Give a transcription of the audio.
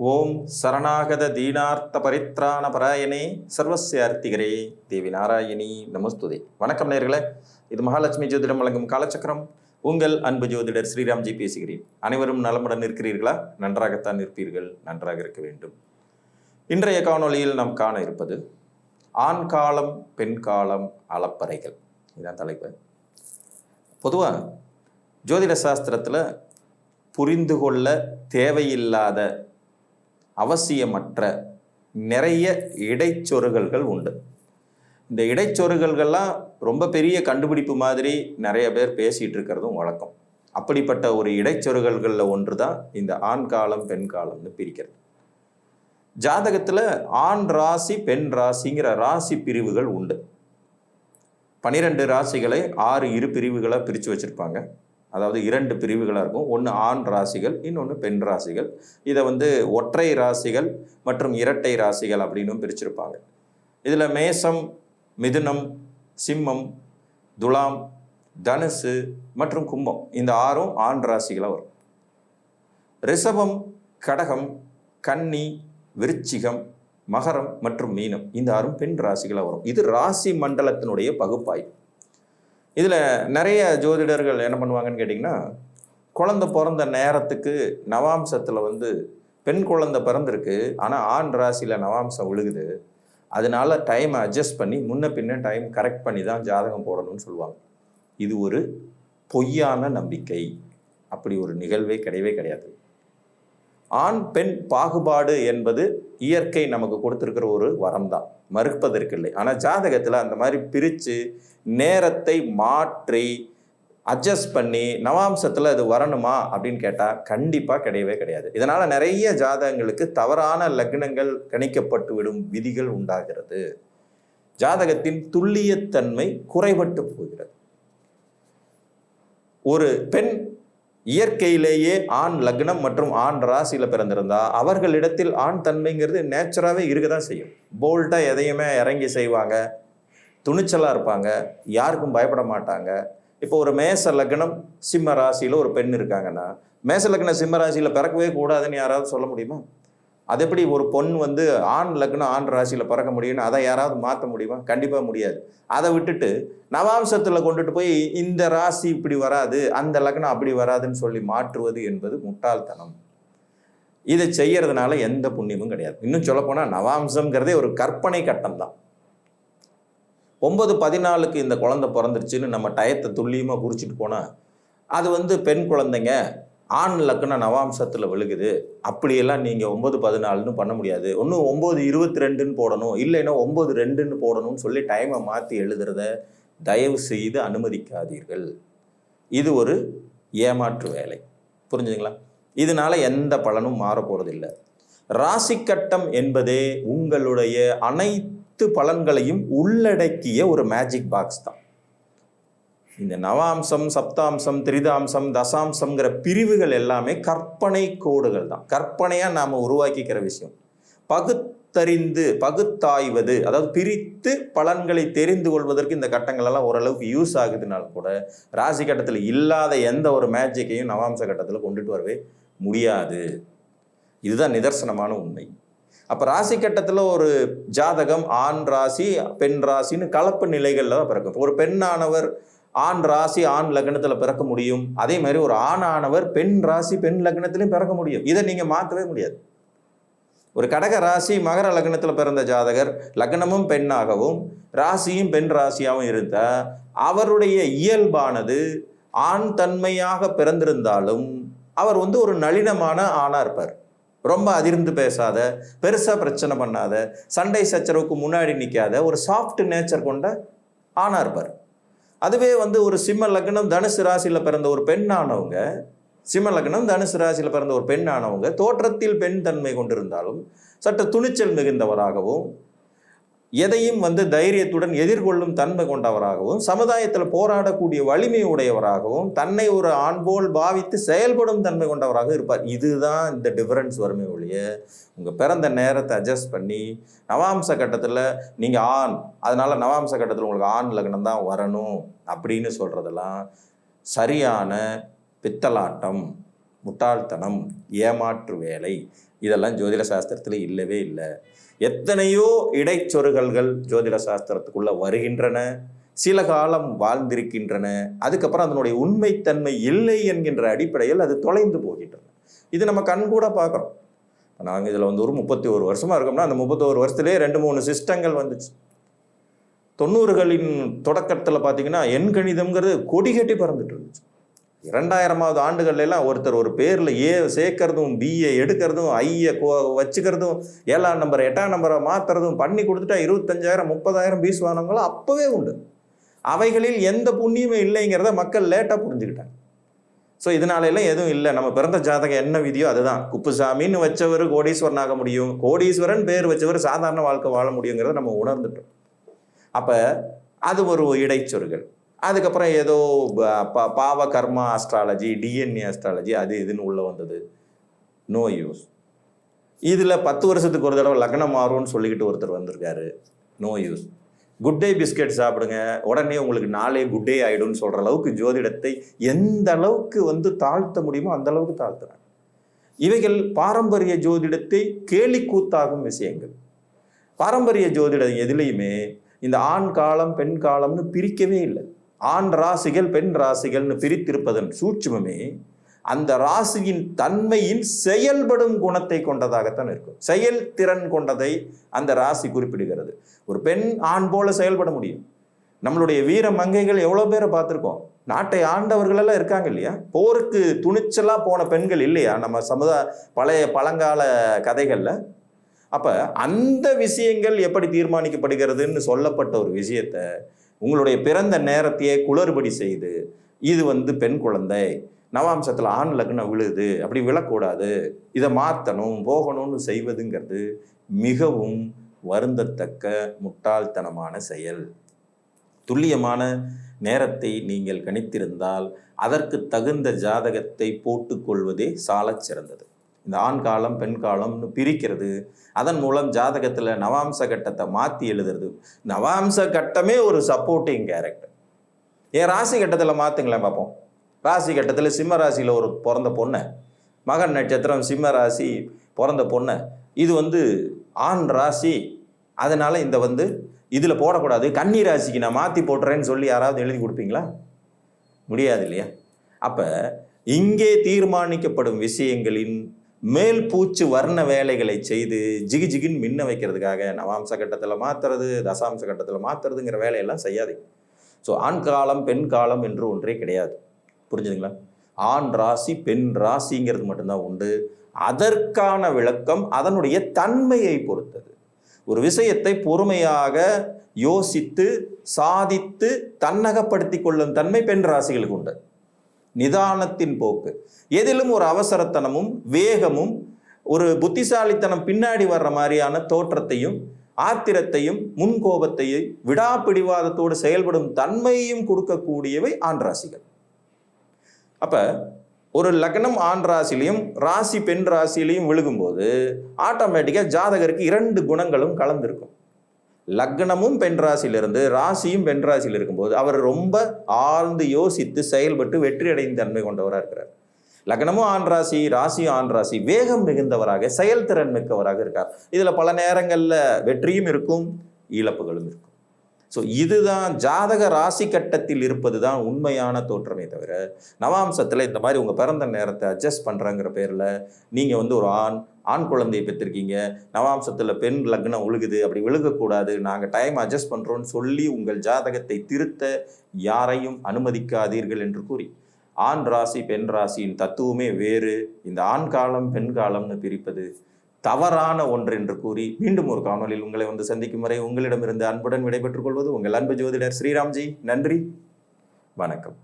ஓம் சரணாகத தீனார்த்த பரித்ராண பராயணே. சர்வஸ்ய அர்த்திகரே. தேவி நாராயணி நமஸ்துதே. வணக்கம் நேர்களே. இது மகாலட்சுமி ஜோதிடம் வழங்கும் காலச்சக்கரம். உங்கள் அன்பு ஜோதிடர் ஸ்ரீராம்ஜி பேசுகிறேன். அனைவரும் நலமுடன் இருக்கிறீர்களா? நன்றாகத்தான் இருப்பீர்கள். நன்றாக இருக்க வேண்டும். இன்றைய காணொளியில் நாம் காண இருப்பது ஆண் காலம் பெண் காலம் அளப்பறைகள். இதுதான் தலைப்பு. பொதுவாக ஜோதிட சாஸ்திரத்தில் புரிந்து கொள்ள தேவையில்லாத அவசியமற்ற நிறைய இடைச்சொருகல்கள் உண்டு. இந்த இடைச்சொருகல்கள்லாம் ரொம்ப பெரிய கண்டுபிடிப்பு மாதிரி நிறைய பேர் பேசிகிட்டு இருக்கிறதும் வழக்கம். அப்படிப்பட்ட ஒரு இடைச்சொருகல்களில் ஒன்று தான் இந்த ஆண் காலம் பெண் காலம்னு பிரிக்கிறது. ஜாதகத்தில் ஆண் ராசி பெண் ராசிங்கிற ராசி பிரிவுகள் உண்டு. பனிரெண்டு ராசிகளை ஆறு இரு பிரிவுகளாக பிரித்து வச்சுருப்பாங்க. அதாவது இரண்டு பிரிவுகளாக இருக்கும். ஒன்று ஆண் ராசிகள் இன்னொன்று பெண் ராசிகள். இதை வந்து ஒற்றை ராசிகள் மற்றும் இரட்டை ராசிகள் அப்படின்னும் பிரிச்சிருப்பாங்க. இதில் மேசம் மிதுனம் சிம்மம் துலாம் தனுசு மற்றும் கும்பம். இந்த ஆறும் ஆண் ராசிகளாக வரும். ரிஷபம் கடகம் கன்னி விருச்சிகம் மகரம் மற்றும் மீனம். இந்த ஆறும் பெண் ராசிகளாக வரும். இது ராசி மண்டலத்தினுடைய பகுப்பாய்வு. இதில் நிறைய ஜோதிடர்கள் என்ன பண்ணுவாங்கன்னு கேட்டிங்கன்னா குழந்தை பிறந்த நேரத்துக்கு நவாம்சத்தில் வந்து பெண் குழந்தை பிறந்திருக்கு ஆனால் ஆண் ராசியில் நவாம்சம் விழுகுது அதனால டைமை அட்ஜஸ்ட் பண்ணி முன்ன பின்ன டைம் கரெக்ட் பண்ணி தான் ஜாதகம் போடணும்னு சொல்லுவாங்க. இது ஒரு பொய்யான நம்பிக்கை. அப்படி ஒரு நிகழ்வே கிடையவே கிடையாது. ஆண் பெண் பாகுபாடு என்பது இயற்கை நமக்கு கொடுத்துருக்கிற ஒரு வரம் தான் மறுப்பதற்கு இல்லை ஆனால் ஜாதகத்தில் அந்த மாதிரி பிரித்து நேரத்தை மாற்றி அட்ஜஸ்ட் பண்ணி நவாம்சத்தில் அது வரணுமா அப்படின்னு கேட்டால் கண்டிப்பாக கிடையவே கிடையாது. இதனால் நிறைய ஜாதகங்களுக்கு தவறான லக்னங்கள் கணிக்கப்பட்டு விடும் விதிகள் உண்டாகிறது. ஜாதகத்தின் துல்லியத்தன்மை குறைபட்டு போகிறது. ஒரு பெண் இயற்கையிலேயே ஆண் லக்னம் மற்றும் ஆண் ராசியில் பிறந்திருந்தா அவர்களிடத்தில் ஆண் தன்மைங்கிறது நேச்சுராகவே இருக்க தான் செய்யும் போல்ட்டாக எதையுமே இறங்கி செய்வாங்க. துணிச்சலாக இருப்பாங்க. யாருக்கும் பயப்பட மாட்டாங்க. இப்போ ஒரு மேச லக்னம் சிம்ம ராசியில் ஒரு பெண் இருக்காங்கன்னா மேச லக்ன சிம்ம ராசியில் பிறக்கவே கூடாதுன்னு யாராவது சொல்ல முடியுமா? அது எப்படி ஒரு பொண் வந்து ஆண் லக்னம் ஆண் ராசியில் பிறக்க முடியும்னு அதை யாராவது மாற்ற முடியுமா? கண்டிப்பாக முடியாது. அதை விட்டுட்டு நவாம்சத்தில் கொண்டுட்டு போய் இந்த ராசி இப்படி வராது அந்த லக்னம் அப்படி வராதுன்னு சொல்லி மாற்றுவது என்பது முட்டாள்தனம். இதை செய்யறதுனால எந்த புண்ணியமும் கிடையாது. இன்னும் சொல்லப்போனால் நவாம்சம்ங்கிறதே ஒரு கற்பனை கட்டம் தான். ஒன்பது பதினாலுக்கு இந்த குழந்தை பிறந்துருச்சுன்னு நம்ம டயத்தை துல்லியமாக குறிச்சிட்டு போனால் அது வந்து பெண் குழந்தைங்க ஆண் லக்னம் நவாம்சத்தில் விழுகுது. அப்படியெல்லாம் நீங்கள் ஒம்பது பதினாலுன்னு பண்ண முடியாது. ஒன்றும் ஒம்பது இருபத்தி ரெண்டுன்னு போடணும். இல்லைன்னா ஒம்பது ரெண்டுன்னு போடணும்னு சொல்லி டைமை மாற்றி எழுதுறத தயவு செய்து அனுமதிக்காதீர்கள். இது ஒரு ஏமாற்று வேலை. புரிஞ்சுதுங்களா? இதனால எந்த பலனும் மாற ராசி கட்டம் என்பதே உங்களுடைய அனைத்து பலன்களையும் உள்ளடக்கிய ஒரு மேஜிக் பாக்ஸ் தான். இந்த நவாம்சம் சப்தாம்சம் திரிதாம்சம் தசாம்சம்ங்கிற பிரிவுகள் எல்லாமே கற்பனை கோடுகள் தான். கற்பனையாக நாம் உருவாக்கிக்கிற விஷயம். பகுத்தறிந்து பகுத்தாய்வது அதாவது பிரித்து பலன்களை தெரிந்து கொள்வதற்கு இந்த கட்டங்களெல்லாம் ஓரளவுக்கு யூஸ் ஆகுதுனால கூட ராசி கட்டத்தில் இல்லாத எந்த ஒரு மேஜிக்கையும் நவாம்ச கட்டத்தில் கொண்டுட்டு வரவே முடியாது. இதுதான் நிதர்சனமான உண்மை. அப்போ ராசி கட்டத்தில் ஒரு ஜாதகம் ஆண் ராசி பெண் ராசின்னு கலப்பு நிலைகளில் தான் பிறக்கும். ஒரு பெண்ணானவர் ஆண் ராசி ஆண் லக்னத்தில் பிறக்க முடியும். அதே மாதிரி ஒரு ஆணானவர் பெண் ராசி பெண் லக்னத்திலையும் பிறக்க முடியும். இதை நீங்கள் மாற்றவே முடியாது. ஒரு கடக ராசி மகர லக்னத்தில் பிறந்த ஜாதகர் லக்னமும் பெண்ணாகவும் ராசியும் பெண் ராசியாகவும் இருந்தால் அவருடைய இயல்பானது ஆண் தன்மையாக பிறந்திருந்தாலும் அவர் வந்து ஒரு நளினமான ஆணாக இருப்பார். ரொம்ப அதிர்ந்து பேசாத பெருசாக பிரச்சனை பண்ணாத சண்டை சச்சரவுக்கு முன்னாடி நிற்காத ஒரு சாஃப்ட் நேச்சர் கொண்ட ஆணாக இருப்பார். அதுவே வந்து ஒரு சிம்ம லக்னம் தனுசு ராசியில் பிறந்த ஒரு பெண்ணானவங்க சிம்ம லக்னம் தனுசு ராசியில் பிறந்த ஒரு பெண்ணானவங்க தோற்றத்தில் பெண் தன்மை கொண்டிருந்தாலும் சற்று துணிச்சல் மிகுந்தவராகவும் எதையும் வந்து தைரியத்துடன் எதிர்கொள்ளும் தன்மை கொண்டவராகவும் சமுதாயத்தில் போராடக்கூடிய வலிமை உடையவராகவும் தன்னை ஒரு ஆண்போல் பாவித்து செயல்படும் தன்மை கொண்டவராக இருப்பார். இதுதான் இந்த டிஃபரன்ஸ் வறுமை ஒழிய உங்கள் பிறந்த நேரத்தை அட்ஜஸ்ட் பண்ணி நவாம்ச கட்டத்தில் நீங்கள் ஆண் அதனால் நவாம்ச கட்டத்தில் உங்களுக்கு ஆண் லக்னம் தான் வரணும் அப்படின்னு சொல்கிறதெல்லாம் சரியான பித்தலாட்டம். முட்டாள்தனம் ஏமாற்று வேலை. இதெல்லாம் ஜோதிட சாஸ்திரத்தில் இல்லவே இல்லை. எத்தனையோ இடைச்சொருகல்கள் ஜோதிட சாஸ்திரத்துக்குள்ளே வருகின்றன. சில காலம் வாழ்ந்திருக்கின்றன. அதுக்கப்புறம் அதனுடைய உண்மைத்தன்மை இல்லை என்கின்ற அடிப்படையில் அது தொலைந்து போகின்றன. இது நம்ம கண்கூட பார்க்குறோம். நாங்கள் இதில் வந்து ஒரு முப்பத்தி ஒரு வருஷமாக இருக்கோம்னா அந்த முப்பத்தோரு வருஷத்துலேயே ரெண்டு மூணு சிஸ்டங்கள் வந்துச்சு. தொண்ணூறுகளின் தொடக்கத்தில் பார்த்தீங்கன்னா எண் கணிதம்ங்கிறது கொடி கட்டி பறந்துட்டு இருந்துச்சு. இரண்டாயிரமாவது ஆண்டுகள்லாம் ஒருத்தர் ஒரு பேரில் ஏ சேர்க்கறதும் பிஏ எடுக்கிறதும் ஐயை வச்சுக்கிறதும் ஏழாம் நம்பர் எட்டாம் நம்பரை மாற்றுறதும் பண்ணி கொடுத்துட்டா இருபத்தஞ்சாயிரம் முப்பதாயிரம் பீஸ் வாங்கினவங்களும் அப்போவே உண்டு. அவைகளில் எந்த புண்ணியமே இல்லைங்கிறத மக்கள் லேட்டாக புரிஞ்சுக்கிட்டாங்க. ஸோ இதனாலெல்லாம் எதுவும் இல்லை. நம்ம பிறந்த ஜாதகம் என்ன விதியோ அதுதான். குப்புசாமின்னு வச்சவர் கோடீஸ்வரன் ஆக முடியும். கோடீஸ்வரன் பேர் வச்சவர் சாதாரண வாழ்க்கை வாழ முடியுங்கிறத நம்ம உணர்ந்துட்டோம். அப்போ அது ஒரு இடைச்சொருகள். அதுக்கப்புறம் ஏதோ ப- பாவ கர்மா அஸ்ட்ராலஜி டிஎன்ஏ அஸ்ட்ராலஜி அது இதுன்னு உள்ளே வந்தது. நோ யூஸ் இதில் பத்து வருஷத்துக்கு ஒரு தடவை லக்னம் மாறும்னு சொல்லிக்கிட்டு ஒருத்தர் வந்திருக்காரு. No use Good Day biscuit சாப்பிடுங்க. உடனே உங்களுக்கு நாளே குட் டே ஆகிடும்னு சொல்கிற அளவுக்கு ஜோதிடத்தை எந்த அளவுக்கு வந்து தாழ்த்த முடியுமோ அந்த அளவுக்கு தாழ்த்துறாங்க. இவைகள் பாரம்பரிய ஜோதிடத்தை கேலிக்கூத்தாகும் விஷயங்கள். பாரம்பரிய ஜோதிடம் எதுலேயுமே இந்த ஆண் காலம் பெண் காலம்னு பிரிக்கவே இல்லை. ஆண் ராசிகள் பெண் ராசிகள்னு பிரித்திருப்பதன் சூட்சுமமே அந்த ராசியின் தன்மையின் செயல்படும் குணத்தை கொண்டதாகத்தான் இருக்கும். செயல்திறன் கொண்டதை அந்த ராசி குறிப்பிடுகிறது. ஒரு பெண் ஆண் போல செயல்பட முடியும். நம்மளுடைய வீர மங்கைகள் எவ்வளோ பேரை பார்த்துருக்கோம். நாட்டை ஆண்டவர்கள் எல்லாம் இருக்காங்க இல்லையா? போருக்கு துணிச்சலாக போன பெண்கள் இல்லையா? நம்ம சமுதாய பழைய பழங்கால கதைகளில். அப்போ அந்த விஷயங்கள் எப்படி தீர்மானிக்கப்படுகிறதுன்னு சொல்லப்பட்ட ஒரு விஷயத்தை உங்களுடைய பிறந்த நேரத்தையே குளறுபடி செய்து இது வந்து பெண் குழந்தை நவாம்சத்தில் ஆண் லக்னம் விழுது அப்படி விழக்கூடாது. இதை மாற்றணும் போகணும்னு செய்வதுங்கிறது மிகவும் வருந்தத்தக்க முட்டாள்தனமான செயல். துல்லியமான நேரத்தை நீங்கள் கணித்திருந்தால் அதற்கு தகுந்த ஜாதகத்தை போட்டுக்கொள்வதே சாலச் சிறந்தது. இந்த ஆண் காலம் பெண் காலம்னு பிரிக்கிறது. அதன் மூலம் ஜாதகத்தில் நவாம்ச கட்டத்தை மாற்றி எழுதுறது. நவாம்ச கட்டமே ஒரு சப்போர்ட்டிங் கேரக்டர் ஏன் ராசி கட்டத்தில் மாற்றுங்களேன் பார்ப்போம் ராசி கட்டத்தில் சிம்ம ராசியில் ஒரு பிறந்த பொண்ணை மகன் நட்சத்திரம் சிம்ம ராசி பிறந்த பொண்ணை. இது வந்து ஆண் ராசி. அதனால் இந்த வந்து இதில் போடக்கூடாது. கன்னி ராசிக்கு நான் மாற்றி போட்டுறேன்னு சொல்லி யாராவது எழுதி கொடுப்பீங்களா? முடியாது இல்லையா? அப்போ இங்கே தீர்மானிக்கப்படும் விஷயங்களின் மேல் பூச்சு வர்ண வேலைகளை செய்து ஜிகு ஜிகின்னு மின்ன வைக்கிறதுக்காக நவாம்ச கட்டத்தில் மாற்றுறது தசாம்ச கட்டத்தில் மாற்றுறதுங்கிற வேலையெல்லாம் செய்யாதீங்க ஸோ ஆண் காலம் பெண் காலம் என்று ஒன்றே கிடையாது. புரிஞ்சுதுங்களா? ஆண் ராசி பெண் ராசிங்கிறது மட்டும்தான் உண்டு. அதற்கான விளக்கம் அதனுடைய தன்மையை பொறுத்தது. ஒரு விஷயத்தை பொறுமையாக யோசித்து சாதித்து தன்னகப்படுத்தி கொள்ளும் தன்மை பெண் ராசிகளுக்கு உண்டு. நிதானத்தின் போக்கு. எதிலும் ஒரு அவசரத்தனமும் வேகமும் ஒரு புத்திசாலித்தனம் பின்னாடி வர்ற மாதிரியான தோற்றத்தையும் ஆத்திரத்தையும் முன்கோபத்தையும் விடாப்பிடிவாதத்தோடு செயல்படும் தன்மையையும் கொடுக்கக்கூடியவை ஆண் ராசிகள். அப்ப ஒரு லக்னம் ஆண் ராசிலையும் ராசி பெண் ராசிலையும் விழுகும்போது ஆட்டோமேட்டிக்காக ஜாதகருக்கு இரண்டு குணங்களும் கலந்திருக்கும். லக்னமும் பெண் ராசியிலிருந்து ராசியும் பெண் ராசியில் இருக்கும்போது அவர் ரொம்ப ஆழ்ந்து யோசித்து செயல்பட்டு வெற்றி அடைந்த தன்மை கொண்டவராக இருக்கிறார். லக்னமும் ஆண் ராசி ராசியும் ஆண் ராசி வேகம் மிகுந்தவராக செயல்திறன் மிக்கவராக இருக்கார். இதில் பல நேரங்களில் வெற்றியும் இருக்கும் இழப்புகளும் இருக்கும். ஸோ இதுதான் ஜாதக ராசி கட்டத்தில் இருப்பது தான் உண்மையான தோற்றமே தவிர நவாம்சத்தில் இந்த மாதிரி உங்கள் பிறந்த நேரத்தை அட்ஜஸ்ட் பண்ணுறங்கிற பேரில் நீங்கள் வந்து ஒரு ஆண் ஆண் குழந்தையை பெற்றிருக்கீங்க நவாம்சத்தில் பெண் லக்னம் உழுகுது அப்படி விழுகக்கூடாது நாங்கள் டைம் அட்ஜஸ்ட் பண்ணுறோன்னு சொல்லி உங்கள் ஜாதகத்தை திருத்த யாரையும் அனுமதிக்காதீர்கள் என்று கூறி ஆண் ராசி பெண் ராசியின் தத்துவமே வேறு. இந்த ஆண் காலம் பெண் காலம்னு பிரிப்பது தவறான ஒன்று என்று கூறி மீண்டும் ஒரு காணொலியில் உங்களை வந்து சந்திக்கும் வரை உங்களிடமிருந்து அன்புடன் விடைபெற்றுக் கொள்வது உங்கள் அன்பு ஜோதிடர் ஸ்ரீராம்ஜி. நன்றி வணக்கம்.